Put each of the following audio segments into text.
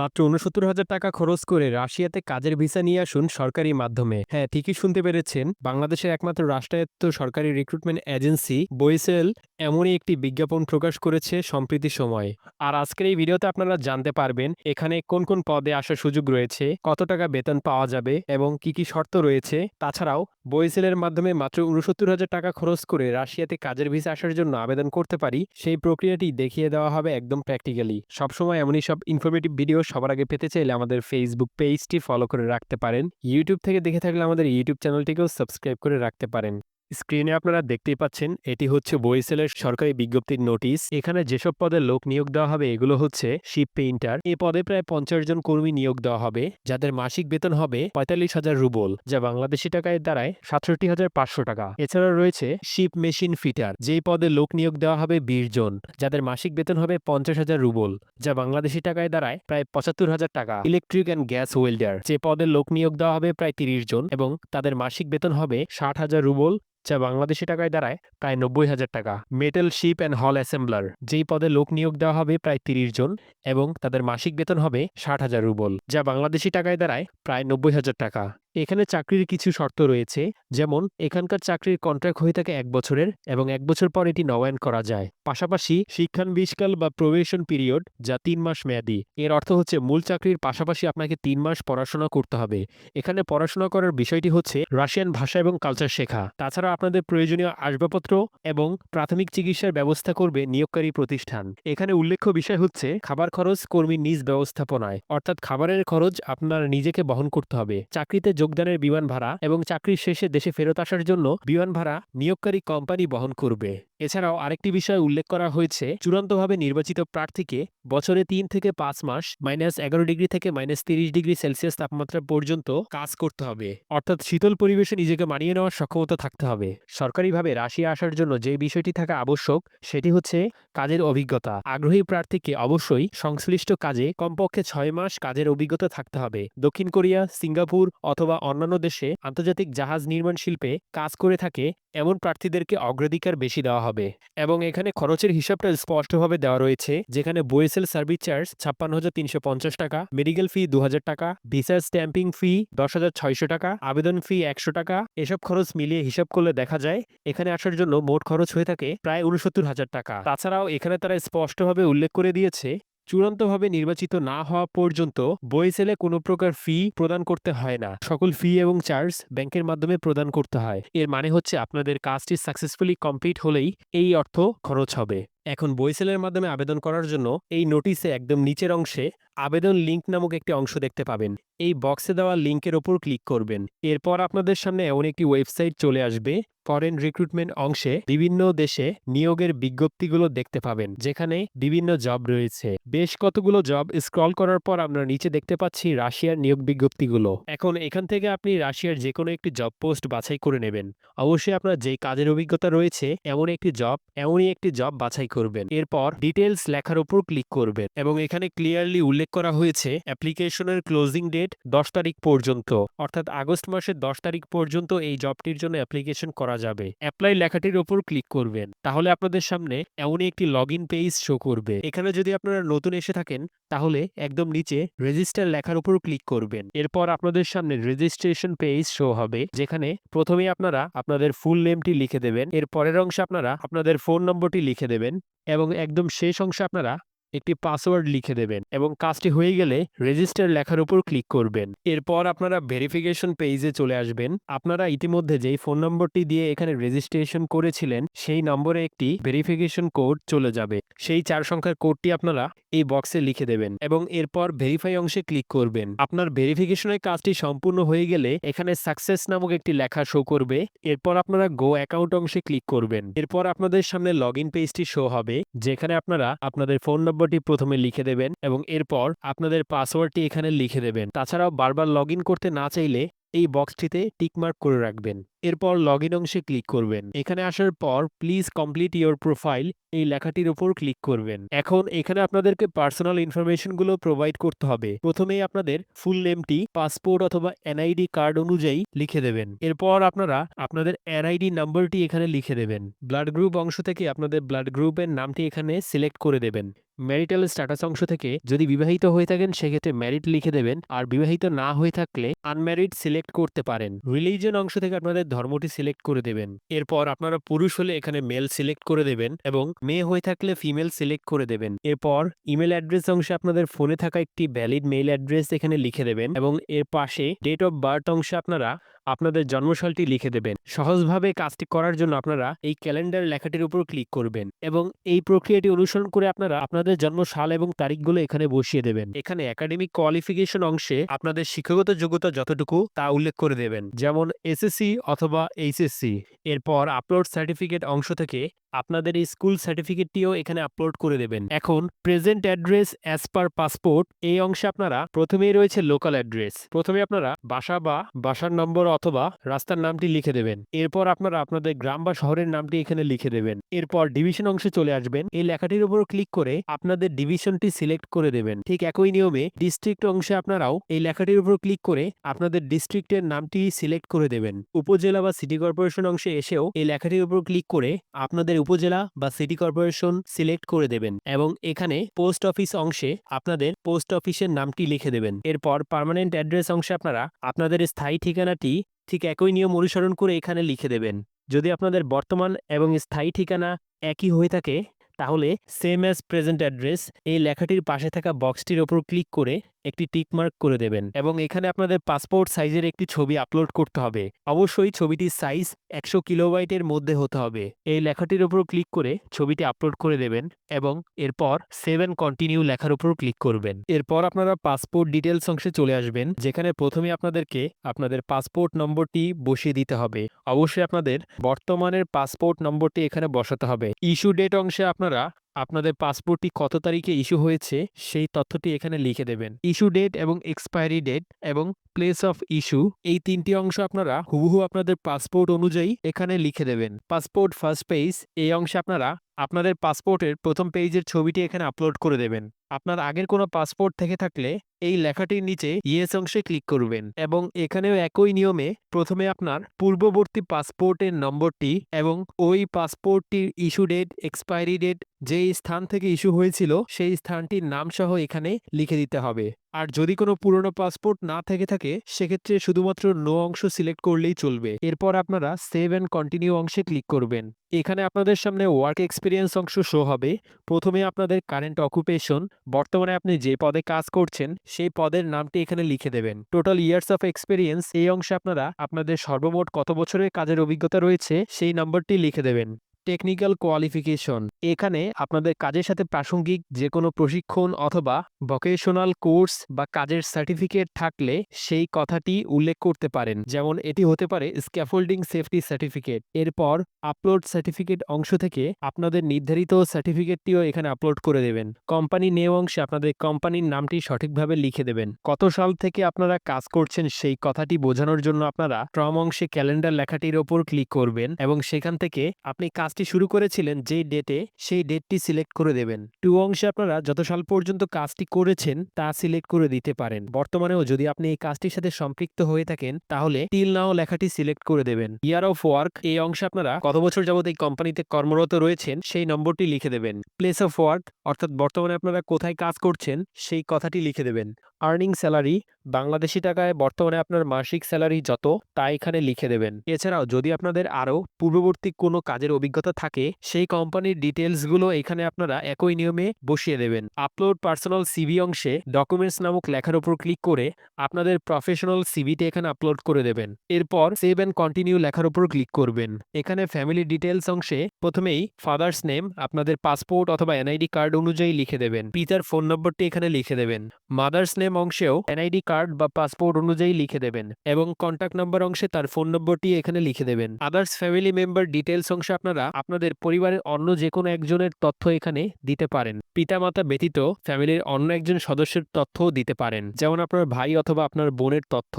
মাত্র উনসত্তর হাজার টাকা খরচ করে রাশিয়াতে কাজের ভিসা নিয়ে আসুন সরকারি মাধ্যমে। হ্যাঁ ঠিকই শুনতে পেরেছেন। বাংলাদেশের একমাত্র রাষ্ট্রায়ত্ত সরকারি রিক্রুটমেন্ট এজেন্সি বইসেল এমনই একটি বিজ্ঞাপন প্রকাশ করেছে সম্প্রতি সময়। আর আজকের এই ভিডিওতে আপনারা জানতে পারবেন, এখানে কোন কোন পদে আসার সুযোগ রয়েছে, কত টাকা বেতন পাওয়া যাবে এবং কি কি শর্ত রয়েছে। তাছাড়াও বইসেলের মাধ্যমে মাত্র উনসত্তর হাজার টাকা খরচ করে রাশিয়াতে কাজের ভিসা আসার জন্য আবেদন করতে পারি। সেই প্রক্রিয়াটি দেখিয়ে দেওয়া হবে একদম প্র্যাকটিক্যালি সবসময় এমনই সব ইনফরমেটিভ ভিডিও সবার আগে পেতে চাইলে আমাদের ফেসবুক পেজটি ফলো করে রাখতে পারেন। ইউটিউব থেকে দেখে থাকলে আমাদের ইউটিউব চ্যানেলটিকেও সাবস্ক্রাইব করে রাখতে পারেন। স্ক্রিনে আপনারা দেখতেই পাচ্ছেন, এটি হচ্ছে বইসেলের সরকারি বিজ্ঞপ্তির নোটিশ। এখানে যেসব পদে লোক নিয়োগ দেওয়া হবে, এগুলো হচ্ছে শিপ পেইন্টার। এ পদে প্রায় পঞ্চাশ জন কর্মী নিয়োগ দেওয়া হবে, যাদের মাসিক বেতন হবে পঁয়তাল্লিশ হাজার রুবল, যা বাংলাদেশি টাকায় দাঁড়ায় সাতষট্টি হাজার পাঁচশো টাকা। এছাড়া রয়েছে শিপ মেশিন ফিটার, যেই পদে লোক নিয়োগ দেওয়া হবে বিশ জন, যাদের মাসিক বেতন হবে পঞ্চাশ হাজার রুবল, যা বাংলাদেশি টাকায় দাঁড়ায় প্রায় পঁচাত্তর হাজার টাকা। ইলেকট্রিক অ্যান্ড গ্যাস ওয়েল্ডার, যে পদে লোক নিয়োগ দেওয়া হবে প্রায় তিরিশ জন, এবং তাদের মাসিক বেতন হবে ষাট হাজার রুবল যা বাংলাদেশি টাকায় দাঁড়ায় প্রায় নব্বই হাজার টাকা। Metal ship and hull assembler যেই পদে লোক নিয়োগ দেওয়া হবে প্রায় তিরিশ জন এবং তাদের মাসিক বেতন হবে ষাট হাজার রুবল, যা বাংলাদেশি টাকায় দাঁড়ায় প্রায় নব্বই হাজার টাকা। এখানে চাকরির কিছু শর্ত রয়েছে। যেমন, এখানকার চাকরির কন্ট্রাক্ট হয়ে থাকে এক বছরের এবং এক বছর পর এটি নবায়ন করা যায়। পাশাপাশি শিক্ষানবিষ্কাল বা প্রবেশন পিরিয়ড যা তিন মাস মেয়াদি। এর অর্থ হচ্ছে মূল চাকরির পাশাপাশি আপনাকে তিন মাস পড়াশোনা করতে হবে। এখানে পড়াশোনা করার বিষয়টি হচ্ছে রাশিয়ান ভাষা এবং কালচার শেখা। তাছাড়া আপনাদের প্রয়োজনীয় আসবাবপত্র এবং প্রাথমিক চিকিৎসার ব্যবস্থা করবে নিয়োগকারী প্রতিষ্ঠান। এখানে উল্লেখ্য বিষয় হচ্ছে খাবার খরচ কর্মীর নিজ ব্যবস্থাপনায়। অর্থাৎ খাবারের খরচ আপনার নিজেকে বহন করতে হবে। চাকরিতে যোগদানের বিমান ভাড়া এবং চাকরির শেষে দেশে ফেরত আসার জন্য বিমান ভাড়া নিয়োগকারী কোম্পানি বহন করবে। এছাড়াও আরেকটি বিষয় উল্লেখ করা হয়েছে, চূড়ান্তভাবে নির্বাচিত প্রার্থীকে বছরে তিন থেকে পাঁচ মাস মাইনাস এগারো ডিগ্রি থেকে মাইনাস তিরিশ ডিগ্রি সেলসিয়াস তাপমাত্রা পর্যন্ত কাজ করতে হবে। অর্থাৎ শীতল পরিবেশে নিজেকে মানিয়ে নেওয়ার সক্ষমতা থাকতে হবে। সরকারিভাবে রাশিয়া আসার জন্য যে বিষয়টি থাকা আবশ্যক, সেটি হচ্ছে কাজের অভিজ্ঞতা। আগ্রহী প্রার্থীকে অবশ্যই সংশ্লিষ্ট কাজে কমপক্ষে ছয় মাস কাজের অভিজ্ঞতা থাকতে হবে। দক্ষিণ কোরিয়া, সিঙ্গাপুর অথবা অন্যান্য দেশে আন্তর্জাতিক জাহাজ নির্মাণ শিল্পে কাজ করে থাকে এমন প্রার্থীদেরকে অগ্রাধিকার বেশি দেওয়া হবে এবং এখানে খরচের হিসাবটা স্পষ্টভাবে দেওয়া রয়েছে, যেখানে বইসেল সার্ভিস চার্জ ছাপ্পান্ন হাজার তিনশো পঞ্চাশ টাকা, মেডিকেল ফি দু হাজার টাকা ভিসা স্ট্যাম্পিং ফি দশ হাজার ছয়শো টাকা, আবেদন ফি একশো টাকা, এসব খরচ মিলিয়ে হিসাব করলে দেখা যায় এখানে আসার জন্য মোট খরচ হয়ে থাকে প্রায় উনসত্তর হাজার টাকা। তাছাড়াও এখানে তারা স্পষ্টভাবে উল্লেখ করে দিয়েছে চূড়ান্তভাবে নির্বাচিত না হওয়া পর্যন্ত বইসেলে কোনো প্রকার ফি প্রদান করতে হয় না। সকল ফি এবং চার্জ ব্যাংকের মাধ্যমে প্রদান করতে হয়। এর মানে হচ্ছে আপনাদের কাজটি সাকসেসফুলি কমপ্লিট হলেই এই অর্থ খরচ হবে। এখন বইসেলের মাধ্যমে আবেদন করার জন্য এই নোটিসে একদম নিচের অংশে আবেদন লিঙ্ক নামক একটি অংশ দেখতে পাবেন। এই বক্সে দেওয়া লিঙ্কের ওপর ক্লিক করবেন। এরপর আপনাদের সামনে এমন একটি ওয়েবসাইট চলে আসবে, ফরেন রিক্রুটমেন্ট অংশে বিভিন্ন দেশে নিয়োগের বিজ্ঞপ্তিগুলো দেখতে পাবেন, যেখানে বিভিন্ন জব রয়েছে। বেশ কতগুলো জব স্ক্রল করার পর আমরা নিচে দেখতে পাচ্ছি রাশিয়ার নিয়োগ বিজ্ঞপ্তিগুলো। এখন এখান থেকে আপনি রাশিয়ার যে কোনো একটি জব পোস্ট বাছাই করে নেবেন। অবশ্যই আপনার যে কাজের অভিজ্ঞতা রয়েছে, এমন একটি জব, এমনই একটি জব বাছাই করবেন। এরপর ডিটেলস লেখার উপর ক্লিক করবেন এবং এখানে ক্লিয়ারলি উল্লেখ করা হয়েছে, অ্যাপ্লিকেশনের ক্লোজিং ডেট দশ তারিখ পর্যন্ত, অর্থাৎ আগস্ট মাসের দশ তারিখ পর্যন্ত এই জবটির জন্য অ্যাপ্লিকেশন করা যাবে। অ্যাপ্লাই লেখাটির ওপর ক্লিক করবেন। তাহলে আপনাদের সামনে এমনই একটি লগ ইন পেজ শো করবে। এখানে যদি আপনারা নতুন এসে থাকেন, তাহলে একদম নিচে রেজিস্টার লেখার উপর ক্লিক করবেন। এরপর আপনাদের সামনে রেজিস্ট্রেশন পেজ শো হবে, যেখানে প্রথমেই আপনারা আপনাদের ফুল নেমটি লিখে দেবেন। এর পরের অংশে আপনারা আপনাদের ফোন নম্বরটি লিখে দেবেন এবং একদম শেষ অংশে আপনারা একটি পাসওয়ার্ড লিখে দেবেন এবং কাজটি হয়ে গেলে রেজিস্টার লেখার উপর ক্লিক করবেন। এরপর আপনারা ভেরিফিকেশন পেজে চলে আসবেন। আপনারা ইতিমধ্যে যেই ফোন নম্বরটি দিয়ে এখানে রেজিস্ট্রেশন করেছিলেন, সেই নম্বরে একটি ভেরিফিকেশন কোড চলে যাবে। সেই চার সংখ্যার কোডটি আপনারা এই বক্সে লিখে দেবেন এবং এরপর ভেরিফাই অংশে ক্লিক করবেন। আপনার ভেরিফিকেশনের কাজটি সম্পূর্ণ হয়ে গেলে এখানে সাকসেস নামক একটি লেখা শো করবে। এরপর আপনারা গো অ্যাকাউন্ট অংশে ক্লিক করবেন। এরপর আপনাদের সামনে লগ ইন পেজটি শো হবে, যেখানে আপনারা আপনাদের ফোন নম্বরটি প্রথমে লিখে দেবেন এবং এরপর আপনাদের পাসওয়ার্ডটি এখানে লিখে দেবেন। তাছাড়াও বারবার লগ করতে না চাইলে এই বক্সটিতে টিকমার্ক করে রাখবেন। এরপর লগ ইন অংশে ক্লিক করবেন। এখানে আসার পর প্লিজ কমপ্লিট ইওর প্রোফাইল এই লেখাটির উপর ক্লিক করবেন। এখন এখানে আপনাদেরকে পার্সোনাল ইনফরমেশনগুলো প্রোভাইড করতে হবে। প্রথমেই আপনাদের ফুল নেমটি, পাসপোর্ট অথবা এনআইডি কার্ড অনুযায়ী লিখে দেবেন। এরপর আপনারা আপনাদের এনআইডি নাম্বারটি এখানে লিখে দেবেন। ব্লাড গ্রুপ অংশ থেকে আপনাদের ব্লাড গ্রুপের নামটি এখানে সিলেক্ট করে দেবেন। ম্যারিটাল স্ট্যাটাস অংশ থেকে যদি বিবাহিত হয়ে থাকেন, সেক্ষেত্রে ম্যারিড লিখে দেবেন। আর বিবাহিত না হয়ে থাকলে আনম্যারিড সিলেক্ট করতে পারেন। রিলিজন অংশ থেকে আপনাদের ধর্মটি সিলেক্ট করে দেবেন। এরপর আপনারা পুরুষ হলে এখানে মেল সিলেক্ট করে দেবেন এবং মেয়ে হয়ে থাকলে ফিমেল সিলেক্ট করে দেবেন। এরপর ইমেল অ্যাড্রেস অংশে আপনাদের ফোনে থাকা একটি ভ্যালিড মেইল অ্যাড্রেস এখানে লিখে দেবেন এবং এর পাশে ডেট অফ বার্থ অংশে আপনারা আপনাদের জন্মশালটি লিখে দেবেন। সহজভাবে কাজটি করার জন্য আপনারা এই ক্যালেন্ডার লেখাটির উপর ক্লিক করবেন এবং এই প্রক্রিয়াটি অনুসরণ করে আপনারা আপনাদের জন্মশাল এবং তারিখগুলো এখানে বসিয়ে দেবেন। এখানে একাডেমিক কোয়ালিফিকেশন অংশে আপনাদের শিক্ষাগত যোগ্যতা যতটুকু তা উল্লেখ করে দেবেন। যেমন এসএসসি অথবা এইচএসসি। এরপর আপলোড সার্টিফিকেট অংশ থেকে আপনাদের এই স্কুল সার্টিফিকেটটিও এখানে আপলোড করে দেবেন। এখন present address as per passport এই অংশে আপনারা প্রথমেই রয়েছে লোকাল অ্যাড্রেস প্রথমে আপনারা বাসা বা বাসার নম্বর অথবা রাস্তার নামটি লিখে দেবেন। এরপর আপনারা আপনাদের গ্রাম বা শহরের নামটি এখানে লিখে দেবেন। এরপর ডিভিশন অংশে চলে আসবেন। এই লেখাটির উপর ক্লিক করে আপনাদের ডিভিশনটি সিলেক্ট করে দেবেন। ঠিক একই নিয়মে ডিস্ট্রিক্ট অংশে আপনারাও এই লেখাটির উপর ক্লিক করে আপনাদের ডিস্ট্রিক্টের নামটি সিলেক্ট করে দেবেন। উপজেলা বা সিটি কর্পোরেশন অংশে এসেও এই লেখাটির উপর ক্লিক করে আপনাদের উপজেলা বা সিটি কর্পোরেশন সিলেক্ট করে দেবেন এবং এখানে পোস্ট অফিস অংশে আপনাদের পোস্ট অফিসের নামটি লিখে দেবেন। এরপর পার্মানেন্ট অ্যাড্রেস অংশে আপনারা আপনাদের স্থায়ী ঠিকানাটি ঠিক একই নিয়ম অনুসরণ করে এখানে লিখে দেবেন। যদি আপনাদের বর্তমান এবং স্থায়ী ঠিকানা একই হয়ে থাকে, তাহলে সেম অ্যাজ প্রেজেন্ট অ্যাড্রেস এই লেখাটির পাশে থাকা বক্সটির ওপর ক্লিক করে একটি টিক মার্ক করে দেবেন এবং এখানে আপনাদের পাসপোর্ট সাইজের একটি ছবি আপলোড করতে হবে। অবশ্যই ছবিটির সাইজ একশো কিলোবাইটের মধ্যে হতে হবে। এই লেখাটির উপর ক্লিক করে ছবিটি আপলোড করে দেবেন এবং এরপর সেভেন কন্টিনিউ লেখার উপর ক্লিক করবেন। এরপর আপনারা পাসপোর্ট ডিটেলস অংশে চলে আসবেন, যেখানে প্রথমে আপনাদেরকে আপনাদের পাসপোর্ট নম্বরটি বসিয়ে দিতে হবে। অবশ্যই আপনাদের বর্তমানের পাসপোর্ট নম্বরটি এখানে বসাতে হবে। ইস্যু ডেট অংশে আপনারা আপনাদের পাসপোর্টটি কত তারিখে ইস্যু হয়েছে, সেই তথ্যটি এখানে লিখে দেবেন। ইস্যু ডেট এবং এক্সপায়ারি ডেট এবং প্লেস অফ ইস্যু, এই তিনটি অংশ আপনারা হুবহু আপনাদের পাসপোর্ট অনুযায়ী এখানে লিখে দেবেন। পাসপোর্ট ফার্স্ট পেজ, এই অংশে আপনারা আপনাদের পাসপোর্টের প্রথম পেজের ছবিটি এখানে আপলোড করে দেবেন। আপনার আগের কোনো পাসপোর্ট থেকে থাকলে এই লেখাটির নিচে ইয়েস অংশে ক্লিক করবেন এবং এখানেও একই নিয়মে প্রথমে আপনার পূর্ববর্তী পাসপোর্টের নম্বরটি এবং ওই পাসপোর্টটির ইস্যু ডেট এক্সপায়ারি ডেট, যেই স্থান থেকে ইস্যু হয়েছিল সেই স্থানটির নাম সহ এখানে লিখে দিতে হবে। আর যদি কোনো পুরনো পাসপোর্ট না থেকে থাকে, সেক্ষেত্রে শুধুমাত্র নো অংশ সিলেক্ট করলেই চলবে। এরপর আপনারা সেভ অ্যান্ড কন্টিনিউ অংশে ক্লিক করবেন। এখানে আপনাদের সামনে ওয়ার্ক এক্সপিরিয়েন্স অংশ শো হবে। প্রথমে আপনাদের কারেন্ট অকুপেশন বর্তমানে আপনি যে পদে কাজ করছেন, সেই পদের নামটি এখানে লিখে দেবেন। টোটাল ইয়ার্স অফ এক্সপিরিয়েন্স এই অংশে আপনারা আপনাদের সর্বমোট কত বছরের কাজের অভিজ্ঞতা রয়েছে, সেই নম্বরটি লিখে দেবেন। টেকনিক্যাল কোয়ালিফিকেশন এখানে আপনাদের কাজের সাথে প্রাসঙ্গিক যে কোনো প্রশিক্ষণ অথবা ভোকেশনাল কোর্স বা কাজের সার্টিফিকেট থাকলে সেই কথাটি উল্লেখ করতে পারেন। যেমন এটি হতে পারে স্ক্যাফোল্ডিং সেফটি সার্টিফিকেট এরপর আপলোড সার্টিফিকেট অংশ থেকে আপনাদের নির্ধারিত সার্টিফিকেটটিও এখানে আপলোড করে দেবেন। কোম্পানি নেও অংশে আপনাদের কোম্পানির নামটি সঠিকভাবে লিখে দেবেন। কত সাল থেকে আপনারা কাজ করছেন সেই কথাটি বোঝানোর জন্য আপনারা ক্রম অংশে ক্যালেন্ডার লেখাটির ওপর ক্লিক করবেন এবং সেখান থেকে আপনি কাজটি শুরু করেছিলেন, যেই ডেটে সেই ডেটটি সিলেক্ট করে দেবেন। টু অংশে আপনারা যত সাল পর্যন্ত কাজটি করেছেন, তা সিলেক্ট করে দিতে পারেন। বর্তমানেও যদি আপনি এই কাজটির সাথে সম্পৃক্ত হয়ে থাকেন, তাহলে টিল নাও লেখাটি সিলেক্ট করে দেবেন। ইয়ার অফ ওয়ার্ক, এই অংশে আপনারা কত বছর যাবত এই কোম্পানিতে কর্মরত রয়েছেন, সেই নম্বরটি লিখে দেবেন। প্লেস অফ ওয়ার্ক, অর্থাৎ বর্তমানে আপনারা কোথায় কাজ করছেন, সেই কথাটি লিখে দেবেন। আর্নিং স্যালারি বাংলাদেশি টাকায় বর্তমানে আপনার মাসিক স্যালারি যত, তা এখানে লিখে দেবেন। এছাড়াও যদি আপনাদের আরও পূর্ববর্তী কোনো কাজের অভিজ্ঞতা থাকে, সেই কোম্পানির ডিটেলসগুলো এখানে আপনারা একই নিয়মে বসিয়ে দেবেন। আপলোড পার্সোনাল সিভি অংশে ডকুমেন্টস নামক লেখার উপর ক্লিক করে আপনাদের প্রফেশনাল সিভিটি এখানে আপলোড করে দেবেন। এরপর সেভ অ্যান্ড কন্টিনিউ লেখার উপর ক্লিক করবেন। এখানে ফ্যামিলি ডিটেলস অংশে প্রথমেই ফাদার্স নেম আপনাদের পাসপোর্ট অথবা এনআইডি কার্ড অনুযায়ী লিখে দেবেন। পিতার ফোন নম্বরটি এখানে লিখে দেবেন। মাদার্স নেম অংশেও এনআইডি কার্ড বা পাসপোর্ট অনুযায়ী লিখে দেবেন এবং কন্ট্যাক্ট নাম্বার অংশে তার ফোন নম্বরটি এখানে লিখে দেবেন। আদার্স ফ্যামিলি মেম্বার ডিটেলস অংশে আপনারা আপনাদের পরিবারের অন্য যে কোনো একজনের তথ্য এখানে দিতে পারেন। পিতামাতা ব্যতীত ফ্যামিলির অন্য একজন সদস্যের তথ্যও দিতে পারেন। যেমন আপনার ভাই অথবা আপনার বোনের তথ্য।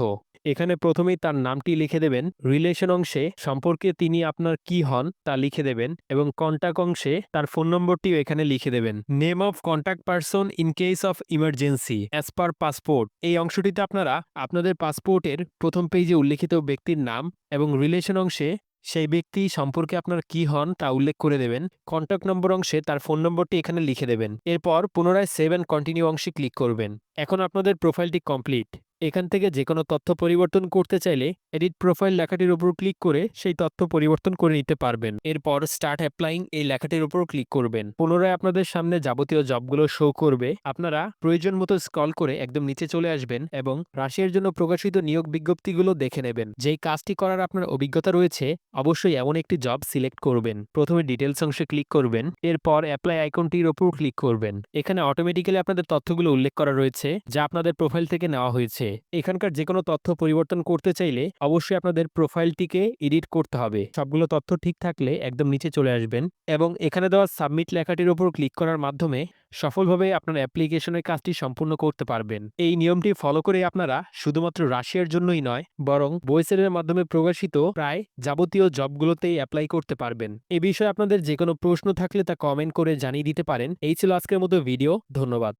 এখানে প্রথমেই তার নামটি লিখে দেবেন। রিলেশন অংশে সম্পর্কে তিনি আপনার কি হন তা লিখে দেবেন এবং কন্ট্যাক্ট অংশে তার ফোন নম্বরটিও এখানে লিখে দেবেন। Name of contact person in case of emergency as per passport. এই অংশটিতে আপনারা আপনাদের পাসপোর্টের প্রথম পেজে উল্লেখিত ব্যক্তির নাম এবং রিলেশন অংশে সেই ব্যক্তি সম্পর্কে আপনার কি হন তা উল্লেখ করে দেবেন। কন্ট্যাক্ট নম্বর অংশে তার ফোন নম্বরটি এখানে লিখে দেবেন। এরপর পুনরায় সেভ অ্যান্ড কন্টিনিউ অংশে ক্লিক করবেন। এখন আপনাদের প্রোফাইলটি কমপ্লিট। এখান থেকে যে কোনো তথ্য পরিবর্তন করতে চাইলে এডিট প্রোফাইল লেখাটির উপর ক্লিক করে সেই তথ্য পরিবর্তন করে নিতে পারবেন। এরপর স্টার্ট অ্যাপ্লাইং এই লেখাটির উপর ক্লিক করবেন। পুনরায় আপনাদের সামনে যাবতীয় জবগুলো শো করবে। আপনারা প্রয়োজন মতো স্ক্রল করে একদম নিচে চলে আসবেন এবং রাশিয়ার জন্য প্রকাশিত নিয়োগ বিজ্ঞপ্তিগুলো দেখে নেবেন। যেই কাজটি করার আপনার অভিজ্ঞতা রয়েছে, অবশ্যই এমন একটি জব সিলেক্ট করবেন। প্রথমে ডিটেলস অংশে ক্লিক করবেন। এরপর অ্যাপ্লাই আইকনটির ওপর ক্লিক করবেন। এখানে অটোমেটিক্যালি আপনাদের তথ্যগুলো উল্লেখ করা রয়েছে, যা আপনাদের প্রোফাইল থেকে নেওয়া হয়েছে। এখানকার যে কোনো তথ্য পরিবর্তন করতে চাইলে অবশ্যই আপনাদের প্রোফাইলটিকে এডিট করতে হবে। সবগুলো তথ্য ঠিক থাকলে একদম নিচে চলে আসবেন এবং এখানে দেওয়া সাবমিট লেখাটির উপর ক্লিক করার মাধ্যমে সফলভাবে আপনার অ্যাপ্লিকেশনের কাজটি সম্পূর্ণ করতে পারবেন। এই নিয়মটি ফলো করে আপনারা শুধুমাত্র রাশিয়ার জন্যই নয়, বরং বইসেলের মাধ্যমে প্রকাশিত প্রায় যাবতীয় জবগুলোতেই অ্যাপ্লাই করতে পারবেন। এ বিষয়ে আপনাদের যে কোনো প্রশ্ন থাকলে তা কমেন্ট করে জানিয়ে দিতে পারেন। এই ছিল আজকের মতো ভিডিও ধন্যবাদ।